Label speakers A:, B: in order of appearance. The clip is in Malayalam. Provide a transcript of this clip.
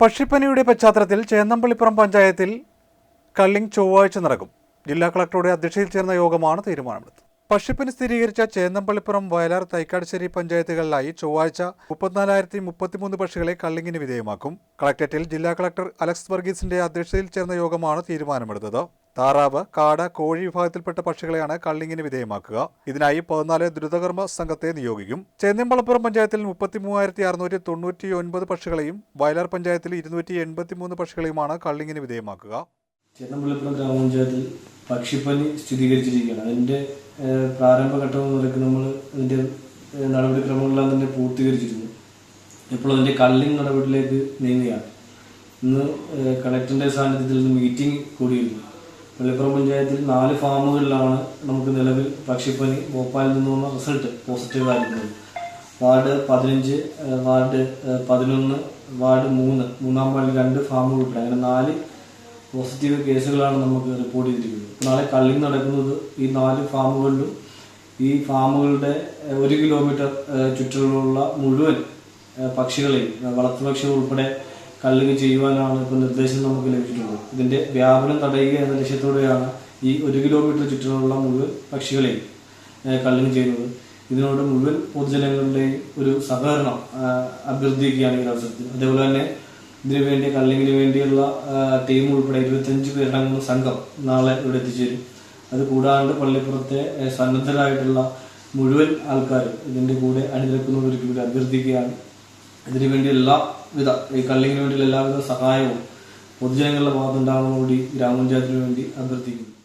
A: പക്ഷിപ്പനിയുടെ പശ്ചാത്തലത്തിൽ ചേന്നമ്പള്ളിപ്പുറം പഞ്ചായത്തിൽ കള്ളിങ് ചൊവ്വാഴ്ച നടക്കും. ജില്ലാ കളക്ടറുടെ അധ്യക്ഷതയിൽ ചേർന്ന യോഗമാണ് തീരുമാനമെടുത്തത്. പക്ഷിപ്പനി സ്ഥിരീകരിച്ച ചേന്നമ്പള്ളിപ്പുറം വയലാർ തൈക്കാട്ശ്ശേരി പഞ്ചായത്തുകളിലായി ചൊവ്വാഴ്ച മുപ്പത്തിനാലായിരത്തി മുപ്പത്തിമൂന്ന് പക്ഷികളെ കള്ളിങ്ങിന് വിധേയമാക്കും. കളക്ടറേറ്റിൽ ജില്ലാ കളക്ടർ അലക്സ് വർഗീസിന്റെ അധ്യക്ഷതയിൽ ചേർന്ന യോഗമാണ് തീരുമാനമെടുത്തത്. താറാവ് കാട കോഴി വിഭാഗത്തിൽപ്പെട്ട പക്ഷികളെയാണ് കള്ളിങ്ങിന് വിധേയമാക്കുക. ഇതിനായി പതിനാല് ദ്രുതകർമ്മ സംഘത്തെ നിയോഗിക്കും. ചെന്നിമ്പളപ്പുറം പഞ്ചായത്തിൽ മുപ്പത്തി അറുന്നൂറ്റി തൊണ്ണൂറ്റി ഒൻപത് പക്ഷികളെയും വയലാർ പഞ്ചായത്തിൽ ഇരുന്നൂറ്റി എൺപത്തിമൂന്ന് പക്ഷികളെയുമാണ് കള്ളിങ്ങിന് വിധേയമാക്കുക.
B: ചെന്നമ്പളപ്പുറം ഗ്രാമപഞ്ചായത്തിൽ പക്ഷിപ്പനി സ്ഥിരീകരിച്ചിരിക്കുകയാണ്. അതിന്റെ ഏഹ്, പ്രാരംഭഘട്ടം നിലയ്ക്ക് നമ്മൾ അതിന്റെ ഏഹ്, നടപടിക്രമങ്ങളെല്ലാം തന്നെ പൂർത്തീകരിച്ചിരുന്നു. ഇപ്പോൾ അതിന്റെ കള്ളിങ് നടപടിയിലേക്ക് നീങ്ങുകയാണ്. ഇന്ന് കളക്ടറിന്റെ സാന്നിധ്യത്തിൽ നിന്ന് മീറ്റിംഗ് കൂടിയിരുന്നു. പള്ളിപ്പുറം പഞ്ചായത്തിൽ നാല് ഫാമുകളിലാണ് നമുക്ക് നിലവിൽ പക്ഷിപ്പനി ഭോപ്പാലിൽ നിന്ന് വന്ന റിസൾട്ട് പോസിറ്റീവ് ആയിരുന്നത് വാർഡ് പതിനഞ്ച് വാർഡ് പതിനൊന്ന് വാർഡ് മൂന്ന് മൂന്നാം വാർഡിൽ രണ്ട് ഫാമുകൾ ഉൾപ്പെടെ അങ്ങനെ നാല് പോസിറ്റീവ് കേസുകളാണ് നമുക്ക് റിപ്പോർട്ട് ചെയ്തിരിക്കുന്നത്. നാളെ കള്ളി നടക്കുന്നത് ഈ നാല് ഫാമുകളിലും. ഈ ഫാമുകളുടെ ഒരു കിലോമീറ്റർ ചുറ്റളവിലുള്ള മുഴുവൻ പക്ഷികളെയും വളർത്തുപക്ഷികൾ ഉൾപ്പെടെ കള്ളിങ് ചെയ്യുവാനാണ് ഇപ്പോൾ നിർദ്ദേശം നമുക്ക് ലഭിച്ചിട്ടുള്ളത് ഇതിന്റെ വ്യാപനം തടയുക എന്ന ലക്ഷ്യത്തോടെയാണ് ഈ ഒരു കിലോമീറ്റർ ചുറ്റിനുള്ള മുഴുവൻ പക്ഷികളെയും കള്ളിങ് ചെയ്യുന്നത് ഇതിനോട് മുഴുവൻ പൊതുജനങ്ങളുടെയും ഒരു സഹകരണം അഭ്യർത്ഥിക്കുകയാണ് ഈ അവസരത്തിൽ. അതേപോലെ തന്നെ ഇതിനു വേണ്ടി കള്ളിങ്ങിന് വേണ്ടിയുള്ള ടീം ഉൾപ്പെടെ ഇരുപത്തഞ്ച് പേരടങ്ങുന്ന സംഘം നാളെ ഇവിടെ എത്തിച്ചേരും. അത് കൂടാണ്ട് പള്ളിപ്പുറത്തെ സന്നദ്ധരായിട്ടുള്ള മുഴുവൻ ആൾക്കാരും ഇതിന്റെ കൂടെ അണിനിരക്കുന്നവർക്ക് ഇവിടെ അഭ്യർത്ഥിക്കുകയാണ് ഇതിനു വേണ്ടി എല്ലാവിധ ഈ കള്ളിങ്ങിന് വേണ്ടിയുള്ള എല്ലാവിധ സഹായവും പൊതുജനങ്ങളുടെ ഭാഗത്തുണ്ടാകുന്ന കൂടി ഗ്രാമപഞ്ചായത്തിന് വേണ്ടി അഭ്യർത്ഥിക്കുന്നു.